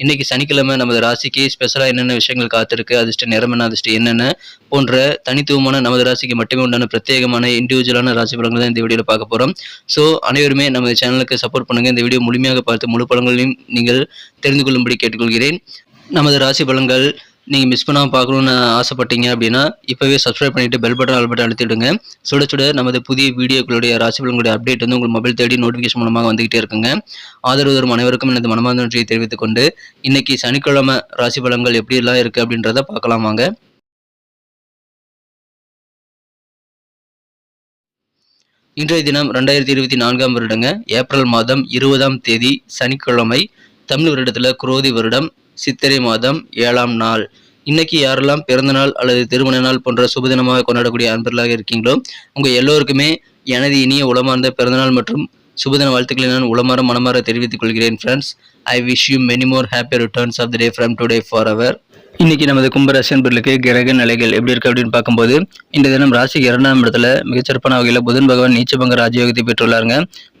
இன்னைக்கு சனிக்கிழமை நமது ராசிக்கு ஸ்பெஷலாக என்னென்ன விஷயங்கள் காத்திருக்கு அதிர்ஷ்ட நிறமன என்ன அதிர்ஷ்டம் என்னென்ன போன்ற தனித்துவமான நமது ராசிக்கு மட்டுமே உண்டான பிரத்யேகமான இண்டிவிஜுவலான ராசி பலங்கள் தான் இந்த வீடியோவில் பார்க்க போகிறோம் ஸோ அனைவருமே நமது சேனலுக்கு சப்போர்ட் பண்ணுங்கள் இந்த வீடியோ முழுமையாக பார்த்து முழு பலங்களையும் நீங்கள் தெரிந்து கொள்ளும்படி கேட்டுக்கொள்கிறேன். நமது ராசி பலங்கள் நீங்கள் மிஸ் பண்ணாமல் பார்க்கணுன்னு ஆசைப்பட்டீங்க அப்படின்னா இப்போவே சப்ஸ்கிரைப் பண்ணிவிட்டு பெல் பட்டன் ஆல் பட்டன் அழுத்திடுங்க. சுட சுட நமது புதிய வீடியோக்களுடைய ராசிபலங்களுடைய அப்டேட் வந்து உங்கள் மொபைல் தேடி நோட்டிஃபிகேஷன் மூலமாக வந்துகிட்டே இருக்குங்க. ஆதரவு தரும் அனைவருக்கும் எனது மனமார்ந்த நன்றியை தெரிவித்துக் கொண்டு இன்னைக்கு சனிக்கிழமை ராசி பலங்கள் எப்படியெல்லாம் இருக்குது அப்படின்றத பார்க்கலாம் வாங்க. இன்றைய தினம் ரெண்டாயிரத்தி இருபத்தி நான்காம் வருடங்க ஏப்ரல் மாதம் இருபதாம் தேதி சனிக்கிழமை தமிழ் வருடத்தில் குரோதி வருடம் சித்திரை மாதம் ஏழாம் நாள். இன்னைக்கு யாரெல்லாம் பிறந்தநாள் அல்லது திருமண நாள் போன்ற சுபதினமாக கொண்டாடக்கூடிய அன்பர்களாக இருக்கீங்களோ உங்கள் எல்லோருக்குமே எனது இனிய உளமார்ந்த பிறந்தநாள் மற்றும் சுபதின வாழ்த்துக்களை நான் உளமாற மனமாற தெரிவித்துக் கொள்கிறேன் friends I wish you many more happy returns of the day from today for our இன்றைக்கி நமது கும்பராசி அன்பர்களுக்கு கிரக நிலைகள் எப்படி இருக்குது அப்படின்னு பார்க்கும்போது இந்த தினம் ராசிக்கு இரண்டாம் இடத்துல மிகச்சிறப்பான வகையில் புதன் பகவான் நீச்சபங்க ராஜயோகத்தை பெற்றுள்ளாருங்க.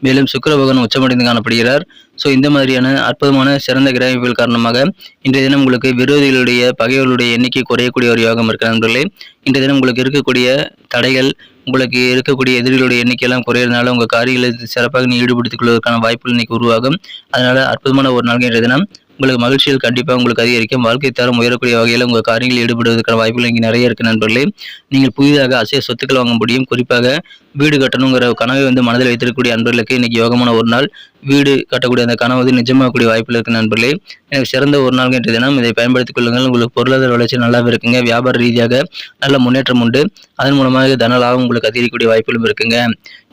மேலும் சுக்கர பகவான் உச்சமடைந்து காணப்படுகிறார். ஸோ இந்த மாதிரியான அற்புதமான சிறந்த கிரகங்கள் காரணமாக இன்றைய தினம் உங்களுக்கு விரோதிகளுடைய பகைவர்களுடைய எண்ணிக்கை குறையக்கூடிய ஒரு யோகம் இருக்கு நண்பர்களே. இன்றைய தினம் உங்களுக்கு இருக்கக்கூடிய தடைகள் உங்களுக்கு இருக்கக்கூடிய எதிரிகளுடைய எண்ணிக்கையெல்லாம் குறையிறதுனால உங்கள் காரியங்களை சிறப்பாக நீ ஈடுபடுத்திக் கொள்வதற்கான வாய்ப்புகள் இன்னைக்கு உருவாகும். அதனால் அற்புதமான ஒரு நாள் இன்றைய தினம். உங்களுக்கு மகிழ்ச்சிகள் கண்டிப்பாக உங்களுக்கு அதிகரிக்கும். வாழ்க்கை தரம் உயரக்கூடிய வகையில் உங்கள் காரியங்களில் ஈடுபடுவதற்கான வாய்ப்புகள் இங்கே நிறைய இருக்குது நண்பர்களே. நீங்கள் புதிதாக அசைய சொத்துக்கள் வாங்க முடியும். குறிப்பாக வீடு கட்டணுங்கிற கனவை வந்து மனதில் வைத்திருக்கக்கூடிய நண்பர்களுக்கு இன்றைக்கி யோகமான ஒரு நாள். வீடு கட்டக்கூடிய அந்த கனவு வந்து நிஜமாகக்கூடிய வாய்ப்புகள் இருக்குது நண்பர்களே. எனக்கு சிறந்த ஒரு நாள் என்ற தினம். இதை பயன்படுத்திக் கொள்ளுங்கள். உங்களுக்கு பொருளாதார வளர்ச்சி நல்லாவே இருக்குங்க. வியாபார ரீதியாக நல்ல முன்னேற்றம் உண்டு. அதன் மூலமாக தன லாபம் உங்களுக்கு அதிகரிக்கக்கூடிய வாய்ப்புகளும் இருக்குங்க.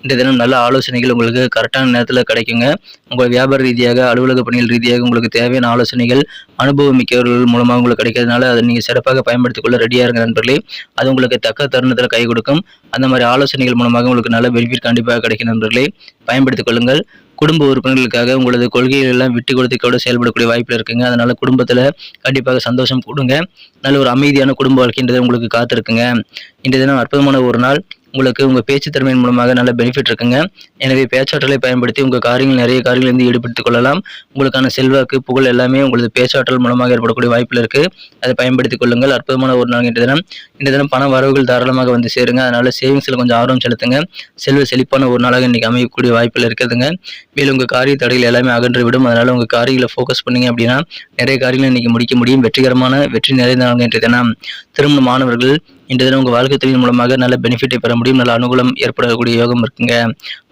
இந்த தினம் நல்ல ஆலோசனைகள் உங்களுக்கு கரெக்டான நேரத்தில் கிடைக்குங்க. உங்கள் வியாபார ரீதியாக அலுவலக பணிகள் ரீதியாக உங்களுக்கு தேவையான ஆலோசனைகள் அனுபவம் மிக்கவர்கள் மூலமாக உங்களுக்கு கிடைக்கிறதுனால அதை நீங்கள் சிறப்பாக பயன்படுத்திக் கொள்ள ரெடியாக இருங்க நண்பர்களே. அது உங்களுக்கு தக்க தருணத்தில் கை கொடுக்கும். அந்த மாதிரி ஆலோசனைகள் மூலமாக உங்களுக்கு நல்ல பெனிஃபிட் கண்டிப்பாக கிடைக்கும் நண்பர்களே. பயன்படுத்திக் கொள்ளுங்கள். குடும்ப உறுப்பினர்களுக்காக உங்களது கொள்கைகள் எல்லாம் விட்டு கொடுத்துக்கோட செயல்படக்கூடிய வாய்ப்பில் இருக்குங்க. அதனால குடும்பத்தில் கண்டிப்பாக சந்தோஷம் கொடுங்க. நல்ல ஒரு அமைதியான குடும்ப வாழ்க்கைன்றது உங்களுக்கு காத்திருக்குங்க. இன்றைய தினம் அற்புதமான ஒரு நாள். உங்களுக்கு உங்கள் பேச்சு திறமையின் மூலமாக நல்ல பெனிஃபிட் இருக்குங்க. எனவே பேச்சாற்றலை பயன்படுத்தி உங்கள் காரியங்கள் நிறைய காரியங்கள் இருந்து ஈடுபடுத்திக் கொள்ளலாம். உங்களுக்கான செல்வாக்கு புகழ் எல்லாமே உங்களது பேச்சாற்றல் மூலமாக ஏற்படக்கூடிய வாய்ப்பில் இருக்குது அதை பயன்படுத்திக் கொள்ளுங்கள். அற்புதமான ஒரு நாள் இன்றைய தினம். இந்த தினம் பண வரவுகள் தாராளமாக வந்து சேருங்க. அதனால் சேவிங்ஸில் கொஞ்சம் ஆர்வம் செலுத்துங்க. செல்வ செழிப்பான ஒரு நாளாக இன்றைக்கி அமையக்கூடிய வாய்ப்பில் இருக்குதுங்க. மேலும் உங்கள் காரிய தடைகள் எல்லாமே அகன்று விடும் அதனால் உங்கள் காரியங்களை ஃபோக்கஸ் பண்ணீங்க அப்படின்னா நிறைய காரியங்களை இன்றைக்கி முடிக்க முடியும். வெற்றிகரமான வெற்றி நிறைந்த நாள் இன்றைய தினம். திருமண மாணவர்கள் இன்றைய தினம் உங்கள் வாழ்க்கை தொழில் மூலமாக நல்ல பெனிஃபிட்டை பெற முடியும் நல்ல அனுகூலம் ஏற்படக்கூடிய யோகம் இருக்குங்க.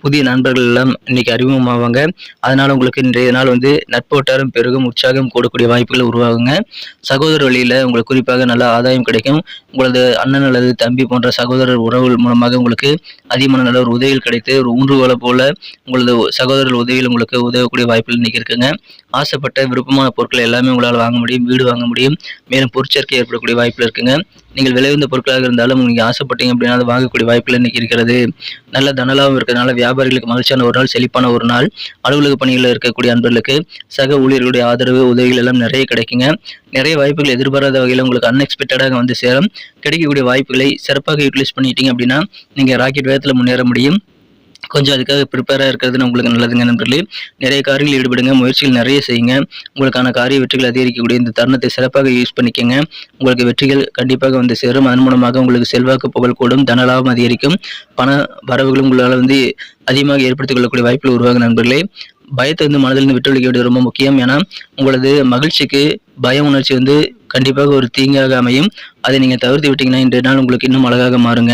புதிய நண்பர்கள் எல்லாம் இன்னைக்கு அறிமுகமாவாங்க. அதனால உங்களுக்கு இன்றைய நாள் வந்து நட்பு வட்டாரம் பெருகும் உற்சாகம் கூடக்கூடிய வாய்ப்புகள் உருவாகுங்க. சகோதர வழியில் உங்களுக்கு குறிப்பாக நல்ல ஆதாயம் கிடைக்கும். உங்களது அண்ணன் அல்லது தம்பி போன்ற சகோதரர் உறவுகள் மூலமாக உங்களுக்கு அதிகமான நல்ல ஒரு உதவிகள் கிடைத்து ஒரு ஊன்றுகோலை போல உங்களது சகோதரர் உதவியில் உங்களுக்கு உதவக்கூடிய வாய்ப்புகள் இன்னைக்கு இருக்குங்க. ஆசைப்பட்ட விருப்பமான பொருட்கள் எல்லாமே உங்களால் வாங்க முடியும் வீடு வாங்க முடியும். மேலும் பொருட்சேர்க்கை ஏற்படக்கூடிய வாய்ப்பில் இருக்குங்க. நீங்கள் விலை பொருட்களாக இருந்தாலும் நீங்கள் ஆசைப்பட்டீங்க அப்படின்னா வாங்கக்கூடிய வாய்ப்புகள் இன்னைக்கு இருக்கிறது. நல்ல தனலாவும் இருக்கிறதுனால வியாபாரிகளுக்கு மகிழ்ச்சியான ஒரு நாள் செழிப்பான ஒரு நாள். அலுவலக பணிகளில் இருக்கக்கூடிய அன்பர்களுக்கு சக ஊழியர்களுடைய ஆதரவு உதவிகள் எல்லாம் நிறைய கிடைக்குங்க. நிறைய வாய்ப்புகள் எதிர்பாராத வகையில் உங்களுக்கு அன்எக்ஸ்பெக்டடாக வந்து சேரும். கிடைக்கக்கூடிய வாய்ப்புகளை சிறப்பாக யூட்டிலைஸ் பண்ணிட்டீங்க அப்படின்னா நீங்கள் ராக்கெட் வேகத்தில் முன்னேற முடியும். கொஞ்சம் அதுக்காக ப்ரிப்பேராக இருக்கிறது உங்களுக்கு நல்லதுங்க நண்பர்களே. நிறைய காரியங்கள் ஈடுபடுங்க முயற்சிகள் நிறைய செய்யுங்க. உங்களுக்கான காரிய வெற்றிகள் அதிகரிக்கக்கூடிய இந்த தருணத்தை சிறப்பாக யூஸ் பண்ணிக்கங்க. உங்களுக்கு வெற்றிகள் கண்டிப்பாக வந்து சேரும். அதன் மூலமாக உங்களுக்கு செல்வாக்கு புகழ் கூடும். தனலாபம் அதிகரிக்கும். பண வரவுகளும் உங்களால் வந்து அதிகமாக ஏற்படுத்திக் கொள்ளக்கூடிய வாய்ப்புகள் உருவாகும் நண்பர்களே. பயத்தை வந்து மனதிலிருந்து விட்டுவிக்க வேண்டியது ரொம்ப முக்கியம். ஏன்னா உங்களது மகிழ்ச்சிக்கு பய உணர்ச்சி வந்து கண்டிப்பாக ஒரு தீங்காக அமையும். அதை நீங்கள் தவிர்த்து விட்டீங்கன்னா இன்றைய நாள் உங்களுக்கு இன்னும் அழகாக மாறுங்க.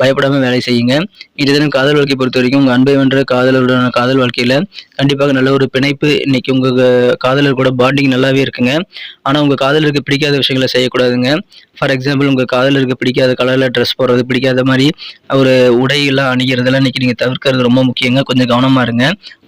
பயப்படாமல் வேலை செய்யுங்க. இன்றைய தினம் காதல் வாழ்க்கை பொறுத்த வரைக்கும் உங்கள் அன்பை வென்ற காதலருடனான காதல் வாழ்க்கையில் கண்டிப்பாக நல்ல ஒரு பிணைப்பு. இன்னைக்கு உங்கள் காதலர் கூட பாண்டிங் நல்லாவே இருக்குங்க. ஆனால் உங்கள் காதலருக்கு பிடிக்காத விஷயங்களை செய்யக்கூடாதுங்க. ஃபார் எக்ஸாம்பிள் உங்கள் காதலருக்கு பிடிக்காத கலரில் ட்ரெஸ் போடுறது பிடிக்காத மாதிரி ஒரு உடையெல்லாம் அணிகிறதெல்லாம் இன்றைக்கி நீங்கள் தவிர்க்கிறது ரொம்ப முக்கியங்க. கொஞ்சம் கவனமாக இருங்க.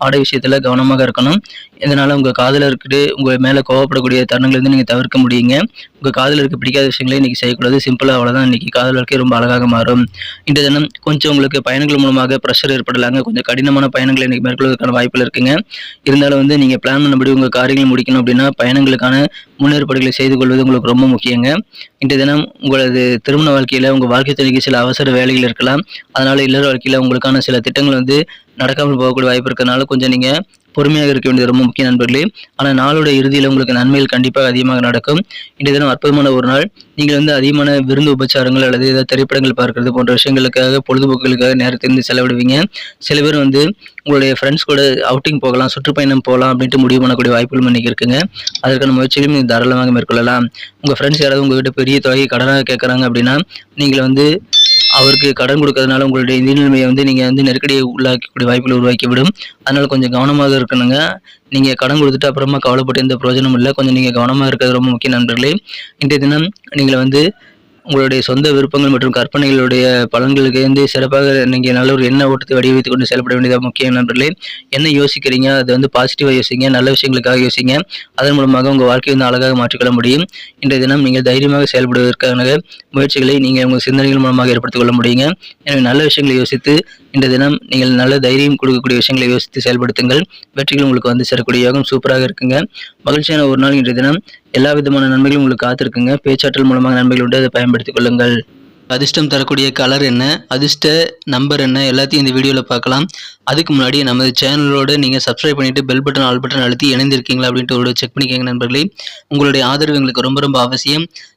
ஆடை விஷயத்தில் கவனமாக இருக்கணும். இதனால் உங்கள் காதலருக்கு உங்கள் மேலே கோவப்படக்கூடிய தருணங்கள்லேருந்து நீங்கள் தவிர்க்க முடியுங்க. உங்கள் காதலருக்கு பிடிக்காத விஷயங்களே இன்றைக்கி செய்யக்கூடாது. சிம்பிளாக அவ்வளோதான் இன்னைக்கு காதல் வாழ்க்கை ரொம்ப அழகாக மாறும். இந்த தினம் கொஞ்சம் உங்களுக்கு பயன் பயணங்கள் மூலமாக ப்ரெஷர் ஏற்படலாங்க. கொஞ்சம் கடினமான பயணங்களை இன்றைக்கி மேற்கொள்வதற்கான வாய்ப்புகள் இருக்குங்க. இருந்தாலும் வந்து நீங்கள் பிளான் பண்ணபடி உங்கள் காரியங்களை முடிக்கணும் அப்படின்னா பயணங்களுக்கான முன்னேற்பாடுகளை செய்து கொள்வது உங்களுக்கு ரொம்ப முக்கியங்க. இன்றைய தினம் உங்களது திருமண வாழ்க்கையில் உங்கள் வாழ்க்கை துணைக்கு சில அவசர வேலைகள் இருக்கலாம். அதனால் இல்லற வாழ்க்கையில் உங்களுக்கான சில திட்டங்கள் வந்து நடக்காமல் போகக்கூடிய வாய்ப்பு இருக்கிறதுனால கொஞ்சம் நீங்கள் பொறுமையாக இருக்க வேண்டியது ரொம்ப முக்கிய நண்பர்களே. ஆனால் நாளோட இறுதியில் உங்களுக்கு நன்மைகள் கண்டிப்பாக அதிகமாக நடக்கும். இன்றைய தினம் அற்புதமான ஒரு நாள். நீங்கள் வந்து அதிகமான விருந்து உபச்சாரங்கள் அல்லது ஏதாவது திரைப்படங்கள் பார்க்கறது போன்ற விஷயங்களுக்காக பொழுதுபோக்குகளுக்காக நேரத்திலிருந்து செலவிடுவீங்க. சில பேர் வந்து உங்களுடைய ஃப்ரெண்ட்ஸ் கூட அவுட்டிங் போகலாம் சுற்றுப்பயணம் போகலாம் அப்படின்ட்டு முடிவு பண்ணக்கூடிய வாய்ப்புகளும் இன்றைக்கி இருக்குங்க. அதற்கான முயற்சிகளும் நீங்கள் தாராளமாக மேற்கொள்ளலாம். உங்கள் ஃப்ரெண்ட்ஸ் யாராவது உங்கள்கிட்ட பெரிய தொகையை கடனாக கேட்குறாங்க அப்படின்னா நீங்கள் வந்து அவருக்கு கடன் கொடுக்கறதுனால உங்களுடைய நிதி நிலைமையை வந்து நீங்கள் வந்து நெருக்கடியை உள்ளாக்கக்கூடிய வாய்ப்புகளை உருவாக்கிவிடும். அதனால் கொஞ்சம் கவனமாக இருக்கணுங்க. நீங்கள் கடன் கொடுத்துட்டு அப்புறமா கவலைப்பட்டு எந்த பிரயோஜனமும் இல்லை. கொஞ்சம் நீங்கள் கவனமாக இருக்கிறது ரொம்ப முக்கிய நண்பர்களே. இன்றைய தினம் நீங்கள் வந்து உங்களுடைய சொந்த விருப்பங்கள் மற்றும் கற்பனைகளுடைய பலன்களுக்கு வந்து சிறப்பாக நீங்கள் நல்ல ஒரு எண்ண ஓட்டத்தை வடிவமைத்து கொண்டு செயல்பட வேண்டியதாக முக்கியம் நண்பர்களே. என்ன யோசிக்கிறீங்க? அது வந்து பாசிட்டிவாக யோசிங்க நல்ல விஷயங்களுக்காக யோசிங்க. அதன் மூலமாக உங்கள் வாழ்க்கையை வந்து அழகாக மாற்றிக்கொள்ள முடியும். இன்றைய தினம் நீங்கள் தைரியமாக செயல்படுவதற்கான முயற்சிகளை நீங்கள் உங்கள் சிந்தனைகள் மூலமாக ஏற்படுத்திக் கொள்ள முடியுங்க. எனவே நல்ல விஷயங்களை யோசித்து இன்றைய தினம் நீங்கள் நல்ல தைரியம் கொடுக்கக்கூடிய விஷயங்களை யோசித்து செயல்படுத்துங்கள். வெற்றிகள் உங்களுக்கு வந்து சேரக்கூடிய யோகம் சூப்பராக இருக்குங்க. மகிழ்ச்சியான ஒரு நாள் இன்றைய தினம். எல்லா விதமான நன்மைகளும் உங்களுக்கு காத்திருக்குங்க. பேச்சாற்றல் மூலமாக நன்மைகள் உண்டு. அதை பயன்படுத்திக் கொள்ளுங்கள். அதிர்ஷ்டம் தரக்கூடிய கலர் என்ன? அதிர்ஷ்ட நம்பர் என்ன? எல்லாத்தையும் இந்த வீடியோவில் பார்க்கலாம். அதுக்கு முன்னாடி நமது சேனலோடு நீங்கள் சப்ஸ்கிரைப் பண்ணிவிட்டு பெல் பட்டன் ஆல் பட்டன் அழுத்தி இணைந்திருக்கீங்களா அப்படின்ட்டு ஒரு செக் பண்ணிக்கோங்க நண்பர்களே. உங்களுடைய ஆதரவு எங்களுக்கு ரொம்ப ரொம்ப அவசியம்.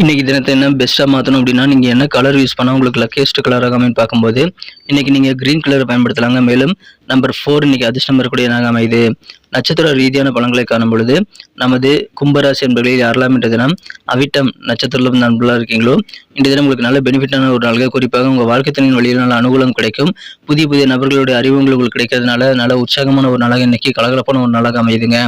இன்றைக்கி தினத்தை என்ன பெஸ்ட்டாக மாற்றணும் அப்படின்னா நீங்கள் என்ன கலர் யூஸ் பண்ணால் உங்களுக்கு லக்கேஸ்ட் கலராக அமைன்னு பார்க்கும்போது இன்றைக்கி நீங்கள் க்ரீன் கலர் பயன்படுத்தலாங்க. மேலும் நம்பர் ஃபோர் இன்னைக்கு அதிர்ஷ்டம் இருக்கக்கூடிய நாக அமைது. நட்சத்திர ரீதியான பலன்களை காணும் பொழுது நமது கும்பராசி என்பர்களில் யாரெல்லாம் என்ற தினம் அவிட்டம் நட்சத்திரம் நண்பர்களாக இருக்கீங்களோ இந்த தினம் உங்களுக்கு நல்ல பெனிஃபிட்டான ஒரு நாள்கள். குறிப்பாக உங்கள் வாழ்க்கை தனியின் வழியில் நல்ல அனுகூலம் கிடைக்கும். புதிய புதிய நபர்களுடைய அறிவுகள் உங்களுக்கு கிடைக்கிறதுனால நல்ல உற்சாகமான ஒரு நாளாக இன்னைக்கு கலகலப்பான ஒரு நாளாக அமையுதுங்க.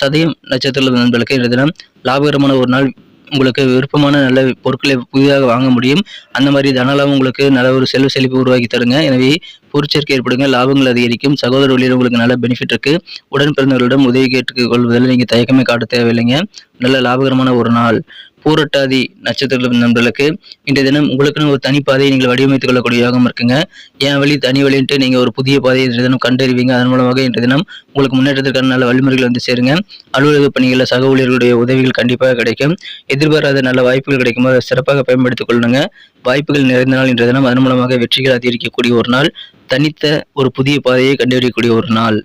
சதயம் நட்சத்திர நண்பர்களுக்கு இந்த தினம் லாபகரமான ஒரு நாள் உங்களுக்கு விருப்பமான நல்ல பொருட்களை புதிதாக வாங்க முடியும். அந்த மாதிரி தனலாவும் உங்களுக்கு நல்ல ஒரு செல்வ செழிப்பு உருவாக்கி தருங்க. எனவே பொருட்சேர்க்கை ஏற்படுங்க லாபங்கள் அதிகரிக்கும் சகோதர வழியில் உங்களுக்கு நல்ல பெனிஃபிட் இருக்கு. உடன் பிறந்தவர்களிடம் உதவி கேட்டுக் கொள்வதில் நீங்கள் தயக்கமே காட்ட தேவையில்லைங்க. நல்ல லாபகரமான ஒரு நாள். பூரட்டாதி நட்சத்திர நண்பர்களுக்கு இன்றைய தினம் உங்களுக்குன்னு ஒரு தனி பாதையை நீங்கள் வடிவமைத்துக் கொள்ளக்கூடிய யோகம் இருக்குங்க. என் வழி தனி வழின்ட்டு நீங்கள் ஒரு புதிய பாதையை இன்றைய தினம் கண்டறிவீங்க. அதன் மூலமாக இன்றைய தினம் உங்களுக்கு முன்னேற்றத்திற்கான நல்ல வழிமுறைகள் வந்து சேருங்க. அலுவலக பணிகளில் சக ஊழியர்களுடைய உதவிகள் கண்டிப்பாக கிடைக்கும். எதிர்பாராத நல்ல வாய்ப்புகள் கிடைக்கும் அதை சிறப்பாக பயன்படுத்திக் கொள்ளுங்க. வாய்ப்புகள் நிறைந்த நாள் இன்றைய தினம். அதன் மூலமாக வெற்றிகள் அதிகரிக்கக்கூடிய ஒரு நாள். தனித்த ஒரு புதிய பாதையை கண்டறியக்கூடிய ஒரு நாள்.